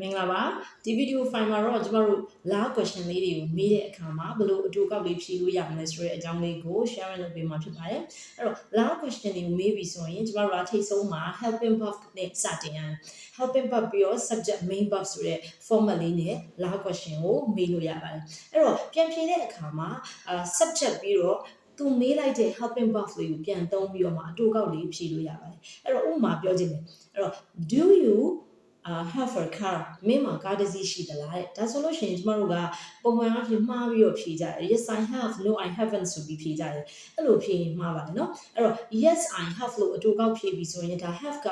မင်္ဂလာပါဒီဗီဒီယိုဖိုင်မှာတော့ကျမတို့ last question လေးတွေကိုမေးတဲ့အခါမှာဘယ်လိုအတူကောက်လေးဖြေလို့ရမလဲဆိုတဲ့အကြောင်းလေးကို share လုပ်ပေးမှာဖြစ်ပါတယ်အဲ့တော့ last question တွေကိုမေးပြီဆိုရင်ကျမတို့ကထိတ်ဆုံးမှာ helping verb နဲ့စတင်ရအောင် helping verb ပြီးတော့ subject main verb ဆိုတဲ့ format လေးနဲ့ last question ကိုမေးလို့ရပါတယ်အဲ့တော့ပြန်ဖြေတဲ့အခါမှာအာ subject ပြီးတော့သူမေးလိုက်တဲ့ helping verb လေးကိုပြန်သုံးပြီးတော့မှအတူကောက်လေးဖြေလို့ရပါတယ်အဲ့တော့ဥပမာပြောချင်တယ်အဲ့တော့ do you အာ have a car မင်းမှာကားတစ်စီးရှိသလားတဲ့ဒါဆိုလို့ရှိရင်ကျမတို့ကပုံမှန်အဖြစ်မှားပြီးတော့ဖြေကြတယ် yes i have no i haven't ဆိုပြီးဖြေကြတယ်အဲ့လိုဖြေရင်မှားပါတယ်နော်အဲ့တော့ yes i have လို့အတူကောက်ဖြေပြီးဆိုရင်ဒါ have က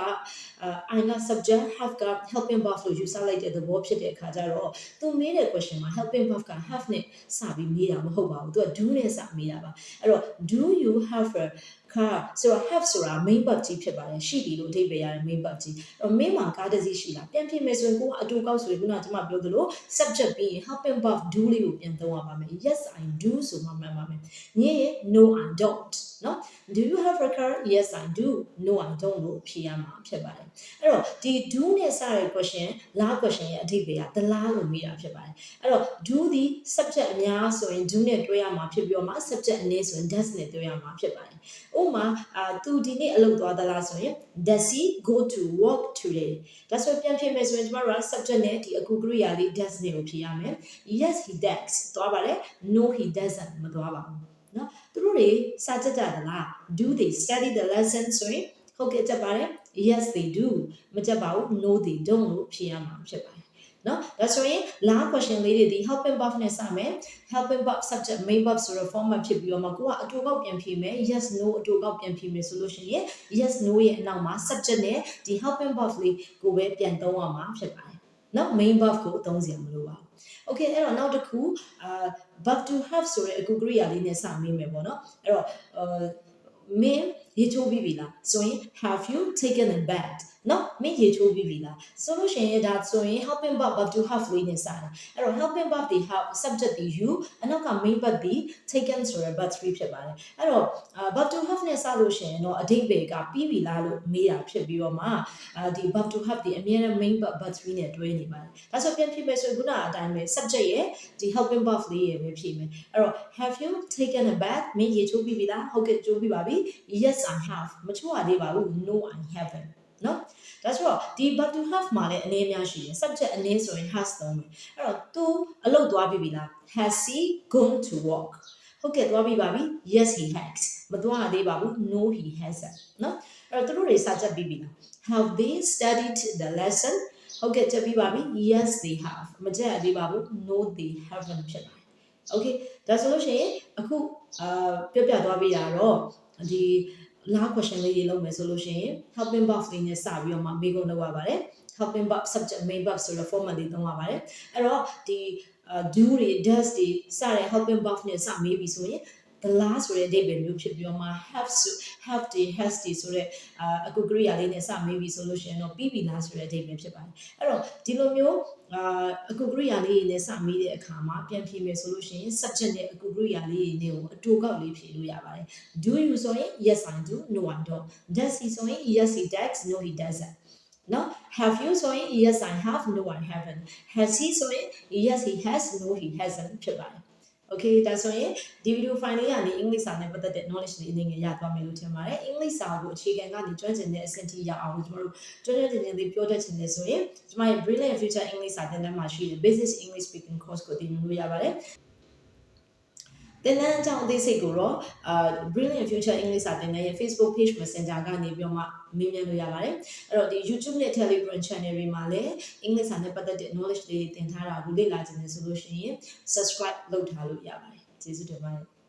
အာ i က subject have က helping verb လို့ယူဆလိုက်တဲ့သဘောဖြစ်တဲ့အခါကျတော့သူမေးတဲ့ question မှာ helping verb က have နဲ့စပြီးမေးတာမဟုတ်ပါဘူးသူက do နဲ့စမေးတာပါအဲ့တော့ do you have a ခါဆိုတော့ have ဆိုတာ main verb ကြီးဖြစ်ပါတယ်ရှိတယ်လို့အဓိပ္ပာယ်ရတယ် main verb ကြီးအဲ့ main မှာကားတစ်စီးရှိတာပြန်ဖြစ်မယ်ဆိုရင်ကိုကအတူကောက်ဆိုရင်ခုနကကျွန်မပြောသလို subject ပြီးရင် happen verb do လေးကိုပြန်သုံးရပါမယ် yes i do ဆိုမှမှန်ပါမယ်ညင် no i don't နော် do you have a car yes i do no i don't လို့ဖြေရမှာဖြစ်ပါတယ်အဲ့တော့ဒီ do နဲ့စတဲ့ question လာ question ရဲ့အဓိပ္ပာယ်ကတလားလို့မိတာဖြစ်ပါတယ်အဲ့တော့ do ဒီ subject အများဆိုရင် do နဲ့တွဲရမှာဖြစ်ပြီးတော့မှ subject အနည်းဆိုရင် does နဲ့တွဲရမှာဖြစ်ပါတယ်ဥပမာအာသူဒီနေ့အလုပ်သွားသလားဆိုရင် does he go to work today ဒါဆိုပြန်ဖြေမယ်ဆိုရင်ကျမတို့က subject နဲ့ဒီအခုကရိယာလေး does နဲ့ကိုဖြေရမယ် yes he does သွားပါတယ် no he doesn't မသွားပါဘူး နော်သူတို့တွေစာကြကြသလား do they study the lesson ဆိုရင်ဟုတ်ကဲ့ကြက်ပါတယ် yes they do မကြက်ပါဘူး no they don't လို့ဖြေရမှာဖြစ်ပါတယ်နော်ဒါဆိုရင် last question လေးတွေဒီ helping verb နဲ့စမယ် helping verb subject main verb ဆိုတဲ့ format ဖြစ်ပြီးတော့မှကိုကအတူကောက်ပြန်ဖြေမယ် yes no အတူကောက်ပြန်ဖြေမယ်ဆိုလို့ရှိရင် yes no ရဲ့အနောက်မှာ subject နဲ့ဒီ helping verb လေးကိုပဲပြန်သုံးရမှာဖြစ်ပါတယ် နော် main verb ကိုသုံးစရာမလိုပါဘူး okay အဲ့တော့နောက်တစ်ခုအာ verb to have ဆိုတဲ့အကူကရိယာလေးနဲ့စမေးမယ်ပေါ့နော်အဲ့တော့အာမင်း ရေချိုးပြီးပြီလားဆိုရင် have you taken a bath နော်မင်းရေချိုးပြီးပြီလားဆိုလို့ရှိရင်ဒါဆိုရင် helping verb verb to have လေးနဲ့စတာအဲ့တော့ helping verb ဒီ have subject ဒီ you အနောက်က main verb ဒီ taken ဆိုရယ် verb 3ဖြစ်ပါတယ်အဲ့တော့အာ verb to have နဲ့စလို့ရှိရင်တော့အဓိပ္ပာယ်ကပြီးပြီလားလို့မေးတာဖြစ်ပြီးတော့မှအာဒီ verb to have ဒီအမြဲတမ်း main verb verb 3နဲ့တွဲနေပါတယ်ဒါဆိုပြန်ဖြစ်မယ်ဆိုရင်ခုနအတိုင်းပဲ subject ရဲ့ဒီ helping verb လေးရဲ့ပဲဖြစ်မယ်အဲ့တော့ have you taken a bath မင်းရေချိုးပြီးပြီလားဟုတ်ကဲ့ချိုးပြီးပါပြီ yes i have မချိုးရသေးပါဘူး no i haven't နော်ဒါဆိုတော့ဒီ but to have မှာလည်းအနေအများရှိတယ် subject အနေဆိုရင် has သုံးမယ်အဲ့တော့ तू အလုပ်သွားပြီပြီလား has he gone to work ဟုတ်ကဲ့သွားပြီပါပြီ yes he has မသွားရသေးပါဘူး no he hasn't နော်အဲ့တော့သူတို့တွေစာချက်ပြီးပြီလား have they studied the lesson ဟုတ်ကဲ့ချက်ပြီးပါပြီ yes they have မချက်ရသေးပါဘူး no they haven't ဖြစ်ပါတယ် okay ဒါဆိုလို့ရှိရင်အခုအာပြပြသွားပြီတာတော့ဒီ la question လေးတွေလုပ်မယ်ဆိုလို့ရှိရင် helping verb လေးနဲ့စပြီးတော့မှမေးခွန်းလုပ်ရပါတယ် helping verb subject main verb ဆိုတဲ့ format လေးသုံးရပါတယ်အဲ့တော့ဒီ do တွေ does တွေစတဲ့ helping verb နဲ့စမေးပြီဆိုရင် the last ဆိုတဲ့အဓိပ္ပာယ်မျိုးဖြစ်ပြီးတော့မှ have to have တွေ has တွေဆိုတဲ့အာအကူကရိယာလေးနဲ့စမေးပြီဆိုလို့ရှိရင်တော့ပြီးပြီလားဆိုတဲ့အဓိပ္ပာယ်ဖြစ်ပါတယ်အဲ့တော့ဒီလိုမျိုးအာအကူကရိယာလေးတွေနဲ့စမေးတဲ့အခါမှာပြန်ဖြေမယ်ဆိုလို့ရှိရင် subject နဲ့အကူကရိယာလေးတွေနဲ့ကိုအတူကောက်လေးဖြေလို့ရပါတယ် do you ဆိုရင် yes i do no i don't does he ဆိုရင် yes he does no he doesn't နော် have you ဆိုရင် yes i have no i haven't has he ဆိုရင် yes he has no he hasn't ဖြစ်ပါတယ် okay ဒါဆိုရင်ဒီဗီဒီယိုဖိုင်လေးကနေအင်္ဂလိပ်စာနဲ့ပတ်သက်တဲ့ knowledge တွေအနေနဲ့ရသွားမယ်လို့ထင်ပါတယ်အင်္ဂလိပ်စာကိုအခြေခံကနေကျွမ်းကျင်တဲ့အဆင့်ထိရအောင်လို့ကျွန်တော်တို့ကျွမ်းကျွမ်းကျင်ကျင်လေးပြောတတ်ချင်တယ်ဆိုရင်ကျွန်မရဲ့ Brilliant Future English စာသင်တန်းမှာရှိတဲ့ Basic English Speaking Course ကိုသင်ယူလို့ရပါတယ် သင်တန်းအကြောင်းအသေးစိတ်ကိုတော့အာ Brilliant Future English စာသင်တန်းရဲ့ Facebook Page Messenger ကနေပြီးတော့မှမေးမြန်းလို့ရပါတယ်အဲ့တော့ဒီ YouTube နဲ့ Telegram Channel တွေမှာလည်းအင်္ဂလိပ်စာနဲ့ပတ်သက်တဲ့ knowledge တွေသင်ထားတာကိုလေ့လာခြင်းနဲ့ဆိုလို့ရှိရင် subscribe လုပ်ထားလို့ရပါတယ်ကျေးဇူးတင်ပါတယ်